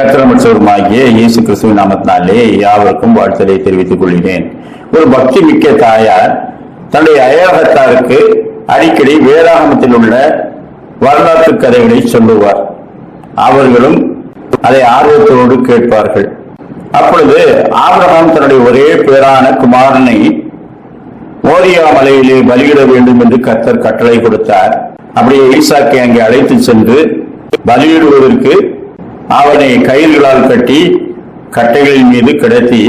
கத்திரமற்றவருமாகிய இயேசு கிறிஸ்துவ நாமத்தினாலே யாவருக்கும் வாழ்த்தலை தெரிவித்துக் கொள்கிறேன். ஒரு பக்தி மிக்க தாயார் தன்னுடைய அயலகத்தாருக்கு அடிக்கடி வேதாகமத்தில் உள்ள வரலாற்று கதைகளை சொல்லுவார். அவர்களும் அதை ஆர்வத்தோடு கேட்பார்கள். அப்பொழுது ஆபிரகாம் தன்னுடைய ஒரே பேரான குமாரனை மோரியா மலையிலே பலியிட வேண்டும் என்று கர்த்தர் கட்டளை கொடுத்தார். அப்படியே ஈசாக்கை அங்கே அழைத்து சென்று பலியிடுவதற்கு அவனை கயிர்களால் கட்டி கட்டைகளின் மீது கிடத்தி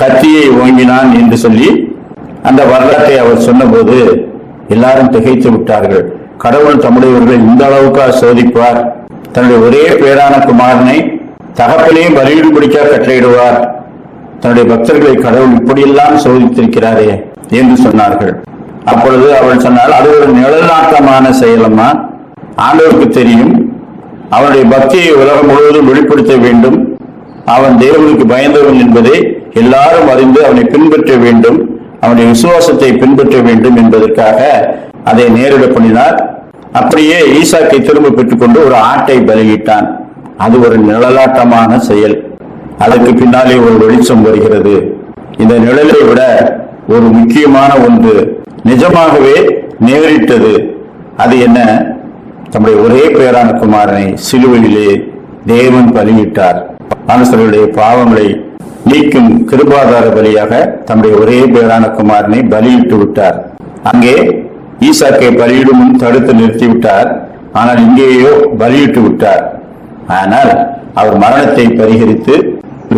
கத்தியை ஓங்கினான் என்று சொல்லி அந்த வரலாற்றை அவர் சொன்னபோது எல்லாரும் திகைத்து விட்டார்கள். கடவுள் தம்முடையவர்கள் இந்த அளவுக்கா சோதிப்பார். தன்னுடைய ஒரே பேரான குமாரனை தகப்பனே பலியிடும்படிக்கா கட்டளையிடுவார். தன்னுடைய பக்தர்களை கடவுள் இப்படியெல்லாம் சோதித்திருக்கிறாரே என்று சொன்னார்கள். அப்பொழுது அவள் சொன்னால் அது ஒரு நிழலாட்டமான செயலம்மா ஆண்டவருக்கு தெரியும். அவனுடைய பக்தியை உலகம் முழுவதும் வெளிப்படுத்த வேண்டும். அவன் தேவனுக்கு பயந்தவன் என்பதை எல்லாரும் அறிந்து அவனை பின்பற்ற வேண்டும். அவனுடைய விசுவாசத்தை பின்பற்ற வேண்டும் என்பதற்காக அதை நேரிட பண்ணினார் அப்படியே ஈசாக்கை திரும்ப பெற்றுக்கொண்டு ஒரு ஆட்டை பலியிட்டான். அது ஒரு நிழலாட்டமான செயல். அதற்கு பின்னாலே ஒரு வெளிச்சம் வருகிறது. இந்த நிழலை விட ஒரு முக்கியமான ஒன்று. நிஜமாகவே நேரிட்டது. அது என்ன? தம்முடைய ஒரே பெயரான குமாரனை சிலுவையிலே தேவன் பலியிட்டார். மனுஷர்களுடைய பாவங்களை நீக்கும் கிருபாதார பலியாக தம்முடைய ஒரே பெயரான குமாரனை பலியிட்டு விட்டார். அங்கே ஈசாக்கை பலியிடும் தடுத்து நிறுத்திவிட்டார் ஆனால் இங்கேயோ பலியிட்டு விட்டார். ஆனால் அவர் மரணத்தை பரிகரித்து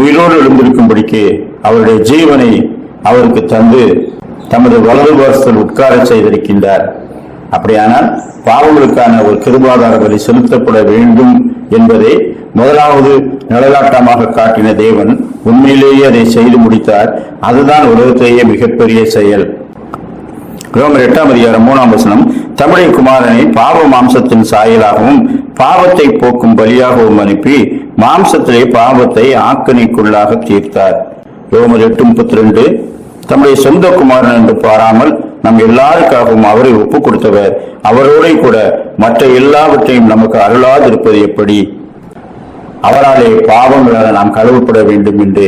உயிரோடு எழுந்திருக்கும்படிக்கு அவருடைய ஜீவனை அவருக்கு தந்து தமது வலது வருஷத்தில் உட்கார செய்திருக்கின்றார். அப்படியானால் பாவங்களுக்கான ஒரு கிருபாதார வரி செலுத்தப்பட வேண்டும் என்பதை முதலாவது நிழலாட்டமாக காட்டின தேவன் உண்மையிலேயே அதை செய்து முடித்தார். அதுதான் உலகத்திலேயே மிகப்பெரிய செயல். ரோமர் எட்டாம் அதிகாரம் மூணாம் வசனம் தமிழை குமாரனை பாவ மாம்சத்தின் சாயலாகவும் பாவத்தை போக்கும் பலியாகவும் அனுப்பி மாம்சத்திலே பாவத்தை ஆக்கணிக்குள்ளாக தீர்த்தார். ரோமர் எட்டு முப்பத்தி ரெண்டு தம்முடைய சொந்த குமாரன் என்று பாராமல் நம் எல்லாருக்காகவும் அவரை ஒப்பு கொடுத்தவர் அவரோட கூட மற்ற எல்லாவற்றையும் நமக்கு அருளாதிருப்பது எப்படி? அவராலே பாவங்களால் நாம் கழுவப்பட வேண்டும் என்று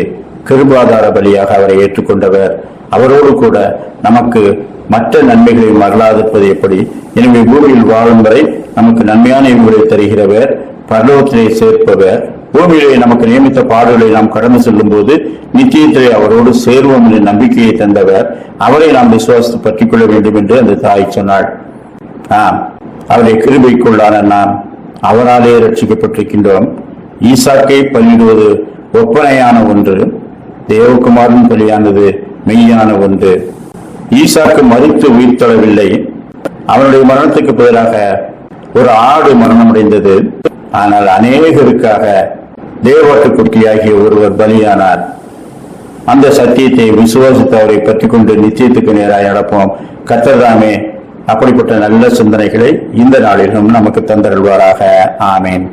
கிருபாதார பலியாக அவரை ஏற்றுக்கொண்டவர். அவரோடு கூட நமக்கு மற்ற நன்மைகளையும் அருளாதிருப்பது எப்படி? எனவே பூமியில் வாழும் வரை நமக்கு நன்மையான இவர்களை தருகிறவர் பரலோகத்திலே சேர்ப்பவர் பூமியிலே நமக்கு நியமித்த பாடுகளை நாம் கடந்து செல்லும் போது நித்தியத்திலே அவரோடு சேர்வோம் என்ற நம்பிக்கையை தந்தவர். அவரை நாம் விசுவாசித்து பற்றிக் கொள்ள வேண்டும் என்று அந்த தாய் சொன்னாள். ஆம் அவருடைய கிருபைக்குள்ளான நாம் அவராலே ரட்சிக்கப்பட்டிருக்கின்றோம் ஈசாக்கை பலியிடுவது ஒப்பனையான ஒன்று தேவகுமாரன் பலியானது மெய்யான ஒன்று. ஈசாக்கு மறித்து உயிர் தொழவில்லை. அவனுடைய மரணத்துக்கு பதிலாக ஒரு ஆடு மரணம் அடைந்தது ஆனால் அநேகருக்காக தேவாட்டுக்குட்டியாகிய ஒருவர் பலியானார். அந்த சத்தியத்தை விசுவாசித்து அவரை பற்றி கொண்டு நிச்சயத்துக்கு நேராக நடப்போம். கத்தர்தாமே அப்படிப்பட்ட நல்ல சிந்தனைகளை இந்த நாளிலும் நமக்கு தந்தருள்வாராக. ஆமேன்.